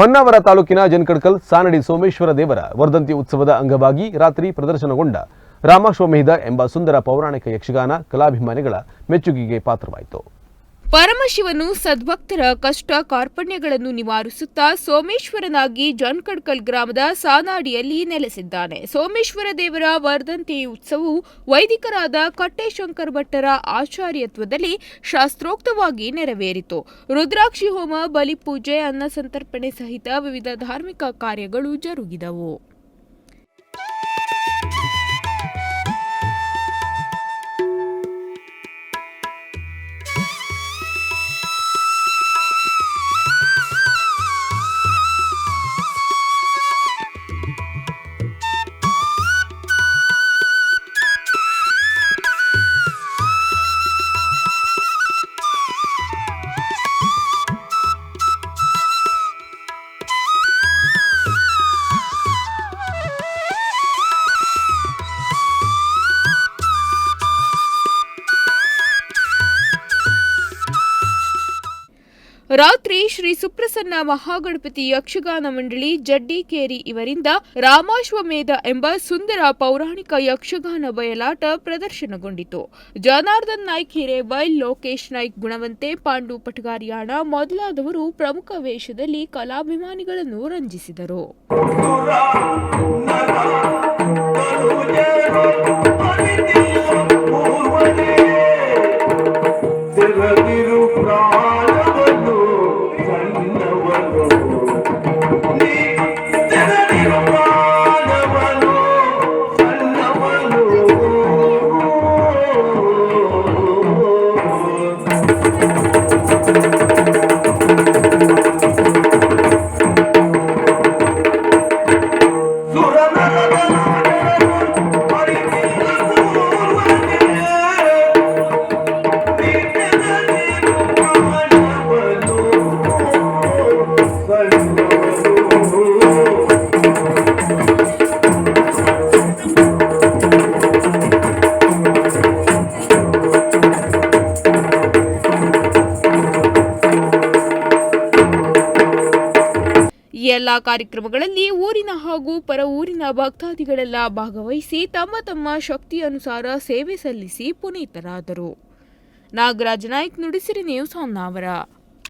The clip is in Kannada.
ಹೊನ್ನಾವರ ತಾಲೂಕಿನ ಜನ್ಕಡ್ಕಲ್ ಸಾನಡಿ ಸೋಮೇಶ್ವರ ದೇವರ ವರ್ಧಂತಿ ಉತ್ಸವದ ಅಂಗವಾಗಿ ರಾತ್ರಿ ಪ್ರದರ್ಶನಗೊಂಡ ರಾಮಾಶ್ವಮೇಧ ಎಂಬ ಸುಂದರ ಪೌರಾಣಿಕ ಯಕ್ಷಗಾನ ಕಲಾಭಿಮಾನಿಗಳ ಮೆಚ್ಚುಗೆಗೆ ಪಾತ್ರವಾಯಿತು. ಪರಮಶಿವನು ಸದ್ಭಕ್ತರ ಕಷ್ಟ ಕಾರ್ಪಣ್ಯಗಳನ್ನು ನಿವಾರಿಸುತ್ತಾ ಸೋಮೇಶ್ವರನಾಗಿ ಜನ್ಕಡ್ಕಲ್ ಗ್ರಾಮದ ಸಾನಾಡಿಯಲ್ಲಿ ನೆಲೆಸಿದ್ದಾನೆ. ಸೋಮೇಶ್ವರ ದೇವರ ವರ್ಧಂತಿ ಉತ್ಸವವು ವೈದಿಕರಾದ ಕಟ್ಟೆಶಂಕರ್ ಭಟ್ಟರ ಆಚಾರ್ಯತ್ವದಲ್ಲಿ ಶಾಸ್ತ್ರೋಕ್ತವಾಗಿ ನೆರವೇರಿತು. ರುದ್ರಾಕ್ಷಿ ಹೋಮ ಬಲಿಪೂಜೆ ಅನ್ನ ಸಂತರ್ಪಣೆ ಸಹಿತ ವಿವಿಧ ಧಾರ್ಮಿಕ ಕಾರ್ಯಗಳು ಜರುಗಿದವು. ರಾತ್ರಿ ಶ್ರೀ ಸುಪ್ರಸನ್ನ ಮಹಾಗಣಪತಿ ಯಕ್ಷಗಾನ ಮಂಡಳಿ ಜಡ್ಡಿಕೇರಿ ಇವರಿಂದ ರಾಮಾಶ್ವಮೇಧ ಎಂಬ ಸುಂದರ ಪೌರಾಣಿಕ ಯಕ್ಷಗಾನ ಬಯಲಾಟ ಪ್ರದರ್ಶನಗೊಂಡಿತು. ಜನಾರ್ದನ್ ನಾಯ್ಕ್ ಹಿರೇಬೈಲ್ ಲೋಕೇಶ್ ನಾಯ್ಕ್, ಗುಣವಂತೆ, ಪಾಂಡು ಪಟಗಾರಿಯಾಣ ಮೊದಲಾದವರು ಪ್ರಮುಖ ವೇಷದಲ್ಲಿ ಕಲಾಭಿಮಾನಿಗಳನ್ನು ರಂಜಿಸಿದರು. ಎಲ್ಲಾ ಕಾರ್ಯಕ್ರಮಗಳಲ್ಲಿ ಊರಿನ ಹಾಗೂ ಪರ ಊರಿನ ಭಕ್ತಾದಿಗಳೆಲ್ಲ ಭಾಗವಹಿಸಿ ತಮ್ಮ ತಮ್ಮ ಶಕ್ತಿ ಅನುಸಾರ ಸೇವೆ ಸಲ್ಲಿಸಿ ಪುನೀತರಾದರು. ನಾಗರಾಜ ನಾಯ್ಕ್ ನುಡಿಸಿರಿ ನ್ಯೂಸ್ ಹೊನ್ನಾವರ.